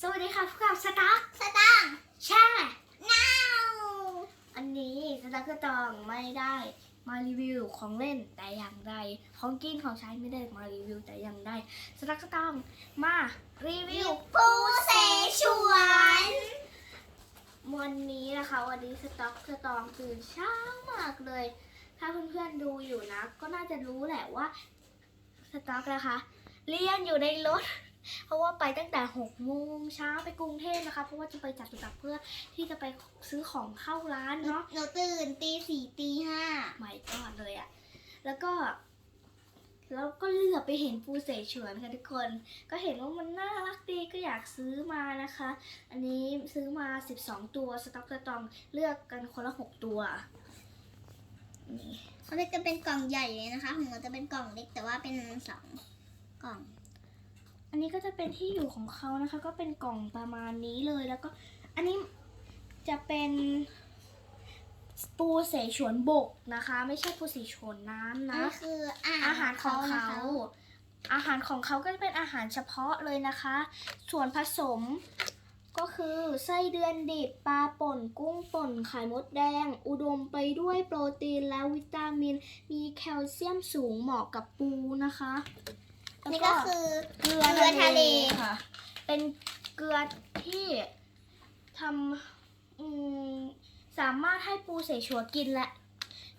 สวัสดีค่ะพวกเราสตั๊กสตางค์แช่นาวอันนี้สตั๊กก็ตองไม่ได้มารีวิวของเล่นแต่อย่างใดของกินของใช้ไม่ได้มารีวิวแต่อย่างใดสตั๊กก็ตองมารีวิวปูเสฉวนวันนี้นะคะวันนี้สต็อกสตองตื่นเช้ามากเลย ถ้าเพื่อนๆดูอยู่นะ ก็น่าจะรู้แหละว่าสต็อกนะคะ เรียนอยู่ในรถ เพราะว่าไปตั้งแต่หกโมงเช้าไปกรุงเทพนะคะ เพราะว่าจะไปจัดตุจักรเพื่อที่จะไปซื้อของเข้าร้านเนาะหนูตื่นตีสี่ตีห้าใหม่ก่อนเลยอะแล้วก็แล้วก็เลือกไปเห็นปูเสฉวนค่ะทุกคน ก็เห็นว่ามันน่ารักดีก็อยากซื้อมานะคะ อันนี้ซื้อมา 12 ตัวสต็อกสตองเลือกกันคนละ 6 ตัวนี่เขาจะเป็นกล่องใหญ่เลยนะคะของหนูจะเป็นกล่องเล็กแต่ว่าเป็นสองกล่อง อันนี้ก็จะเป็นที่อยู่ของเขานะคะ ก็เป็นกล่องประมาณนี้เลยแล้วก็อันนี้จะเป็นปูเสฉวนบกนะคะ ไม่ใช่ปูเสฉวนน้ำนะนั่นคืออาอาหารของนะเขาคะอาหารของเขาก็จะเป็นอาหารเฉพาะเลยนะคะ ส่วนผสมก็คือไส้เดือนดิบปลาป่น กุ้งป่น ไข่มดแดง อุดมไปด้วยโปรตีนและวิตามิน มีแคลเซียมสูงเหมาะกับปูนะคะอั นนี้ก็คือเกลือเกลือทะเลค่ะ เป็นเกลือที่ทำอืมสามารถให้ปูเสฉวนกินและ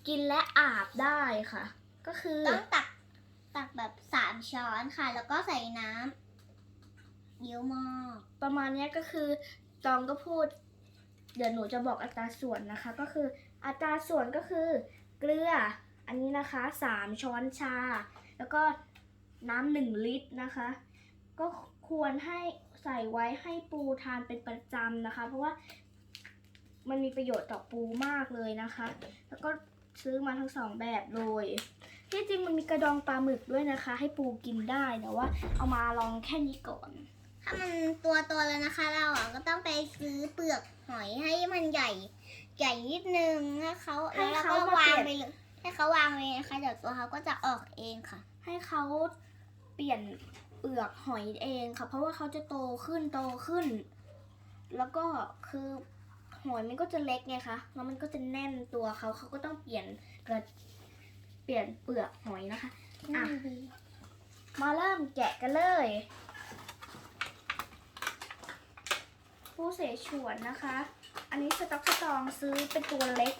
กินและอาบได้ค่ะ ก็คือต้องตักตักแบบสามช้อนค่ะ แล้วก็ใส่น้ำเยอะมากประมาณเนี้ยก็คือตองก็พูด เดี๋ยวหนูจะบอกอัตราส่วนนะคะ ก็คืออัตราส่วนก็คือ เกลืออันนี้นะคะสามช้อนชา แล้วก็ น้ำหนึ่งลิตรนะคะ ก็ควรให้ใส่ไว้ให้ปูทานเป็นประจำนะคะ เพราะว่ามันมีประโยชน์ต่อปูมากเลยนะคะ แล้วก็ซื้อมาทั้งสองแบบเลย ที่จริงมันมีกระดองปลาหมึกด้วยนะคะ ให้ปูกินได้แต่ว่า เอามาลองแค่นี้ก่อน ถ้ามันตัวโตแล้วนะคะ เราอะก็ต้องไปซื้อเปลือกหอยให้มันใหญ่ ใหญ่นิดนึงให้เขาให้แล้วเขาก็มาวางเปลี่ยนไปเลยให้เขาวางไว้นะคะเดี๋ยวตัวเขาก็จะออกเองค่ะ ให้เขา เปลี่ยนเปลือกหอยเองค่ะ เพราะว่าเขาจะโตขึ้นโตขึ้น แล้วก็คือหอยมันก็จะเล็กไงคะแล้วมันก็จะแน่นตัวเขาเขาก็ต้องเปลี่ยนกระเปลี่ยนเปลือกหอยนะคะอะมาเริ่มแกะกันเลยผู้เสฉวนนะคะ อันนี้สต็อกสตองซื้อเป็นตัวเล็ก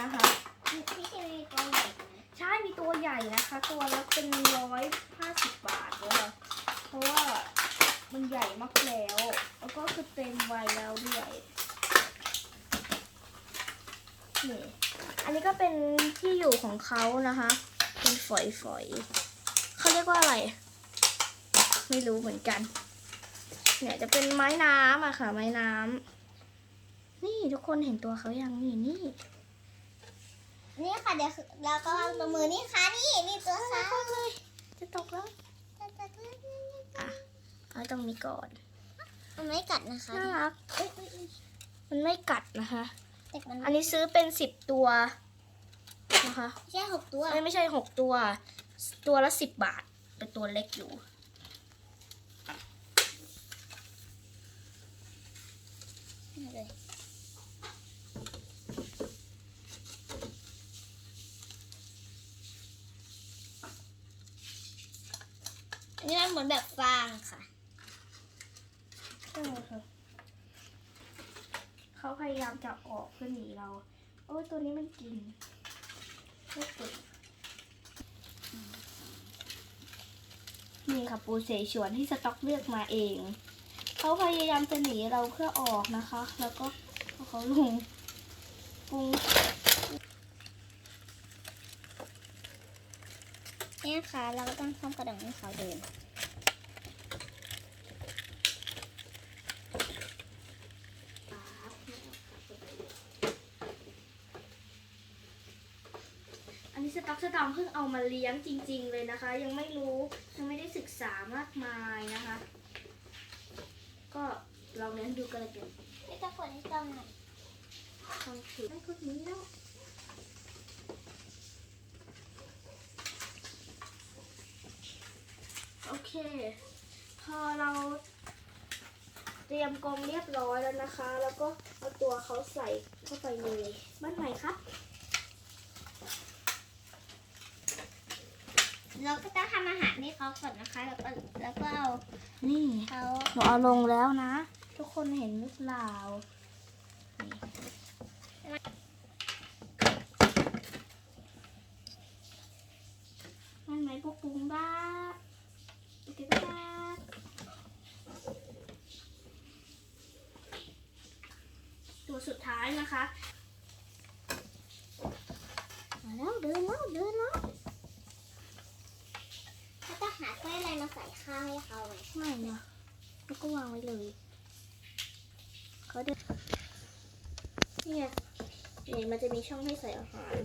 นะคะพี่จะมี ตัวใหญ่นะคะ ตัวละเป็นร้อยห้าสิบบาทเลยเพราะว่ามันใหญ่มากแล้ว แล้วก็คือเต็มวัยแล้วด้วยนี่อันนี้ก็เป็นที่อยู่ของเขานะคะ เป็นฝอยๆเขาเรียกว่าอะไร ไม่รู้เหมือนกัน เนี่ยจะเป็นไม้น้ำอะค่ะ ไม้น้ำนี่ทุกคนเห็นตัวเขายังนี่นี่ นี่ค่ะเดี๋ยวเราก็วางตัวมือนี่ค่ะนี่นี่ตัวซ้ายเลยจะตกแล้วอะเอาตรงนี้ก่อน มันไม่กัดนะคะน่ารักเอ้ยเอ้ยเอ้ยมันไม่กัดนะคะแต่มันอันนี้ซื้อเป็นสิบตัวนะคะไม่ใช่หกตัวไม่ไม่ใช่หกตัว ตัวละสิบบาท เป็นตัวเล็กอยู่เลย อันนี้มันเหมือนแบบฟางค่ะใช่ค่ะเขาพยายามจะออกเพื่อหนีเรา โอ้ยตัวนี้มันกินไม่ติดนี่ค่ะปูเสฉวนที่สต็อกเลือกมาเอง เขาพยายามจะหนีเราเพื่อออกนะคะ แล้วก็เอาเขาลงปู นี่ค่ะเราก็ต้องทำกระดองให้เขาเดินอันนี้สต็อกสตองเพิ่งเอามาเลี้ยงจริง ๆ เลยนะคะ ยังไม่รู้ยังไม่ได้ศึกษามากมายนะคะ ก็ลองเลี้ยงดูกันเลยกันไม่ต้องกดให้ตรงหน่อยลองถือได้ก็นี้แล้ว โอเค พอเราเตรียมกรงเรียบร้อยแล้วนะคะ แล้วก็เอาตัวเขาใส่เข้าไปเลยบ้านไหนครับเราก็ต้องทำอาหารให้เขาก่อนนะคะ แล้วก็แล้วก็เอานี่เขาหนูเอาลงแล้วนะ ทุกคนเห็นหรือเปล่ามันไหมพวกปุ้งบ้า โอเคบ้าตัวสุดท้ายนะคะ มาแล้วเดินแล้วเดินแล้วถ้าจะหาถ้วยอะไรมาใส่ข้าวให้เขาไหมไม่นะแล้วก็วางไว้เลย เขาเดินเนี่ยนี่มันจะมีช่องให้ใส่อาหาร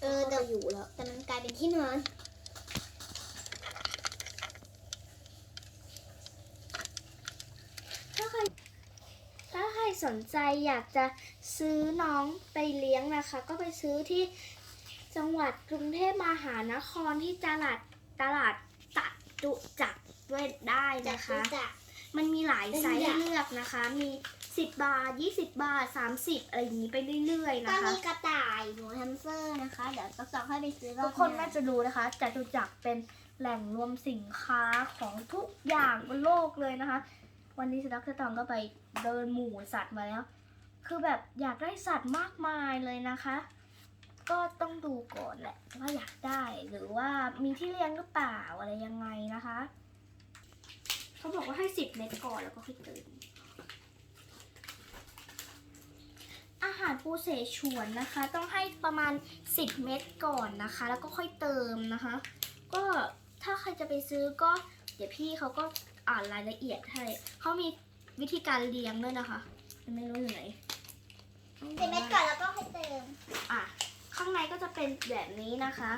เออจะแต่อยู่แล้ว แต่มันกลายเป็นที่นอน ถ้าใครถ้าใคร สนใจอยากจะซื้อน้องไปเลี้ยงนะคะ ก็ไปซื้อที่จังหวัดกรุงเทพมหานครที่ตลาดตลาดตัดจุจักรด้วยได้จากนะคะรู้จักมันมีหลายไซส์เป็นอย่างให้เลือกนะคะ มี 10 บาท 20 บาท 30 อะไรอย่างนี้ไปเรื่อยๆก็นะคะมีกระต่ายหนูแฮมสเตอร์นะคะ เดี๋ยวต้องให้ไปซื้อรอบทุกคนหน่าจะรู้นะคะจตุจักรเป็นแหล่งรวมสินค้าของทุกอย่างบนโลกเลยนะคะ วันนี้สตั๊กสตองก็ไปเดินหมู่สัตว์มาแล้ว คือแบบอยากได้สัตว์มากมายเลยนะคะ ก็ต้องดูก่อนแหละว่าอยากได้หรือว่ามีที่เลี้ยงหรือเปล่าอะไรยังไงนะคะ เขาบอกว่าให้สิบเม็ดก่อนแล้วก็ค่อยเติมอาหารปูเสฉวนนะคะ ต้องให้ประมาณ 10 เม็ดก่อนนะคะ แล้วก็ค่อยเติมนะคะ ก็ถ้าใครจะไปซื้อก็เดี๋ยวพี่เขาก็ อ่านรายละเอียดให้เขามีวิธีการเลี้ยงด้วยนะคะไม่รู้อยู่ไหนเจ็ดเม็ดก่อนแล้วก็ให้เติมอะข้างในก็จะเป็นแบบนี้นะคะ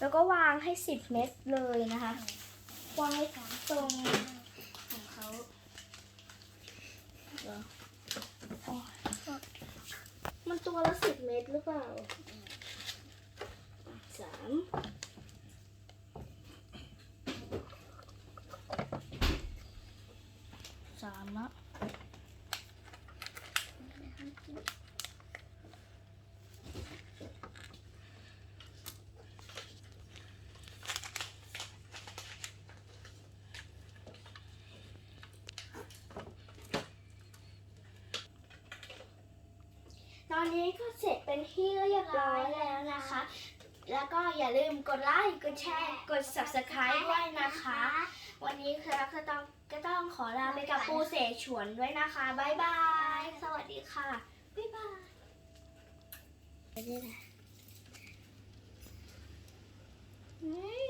แล้วก็วางให้10เม็ดเลยนะคะ วางไว้ตรงของเขาเดี๋ยวอ๋อมันตัวละสิบเม็ดหรือเปล่าสามสามละ ตอนนี้ก็เสร็จเป็นที่เรียบร้อยแล้วนะคะ แล้วก็อย่าลืมกดไลค์ กดแชร์ กด subscribe ด้วยนะคะ วันนี้คือรักก็ต้องก็ต้องขอลาไปกับปูเสฉวนด้วยนะคะ บ๊ายบายสวัสดี ค่ะ บ๊ายบายไม่ได้แหละนี่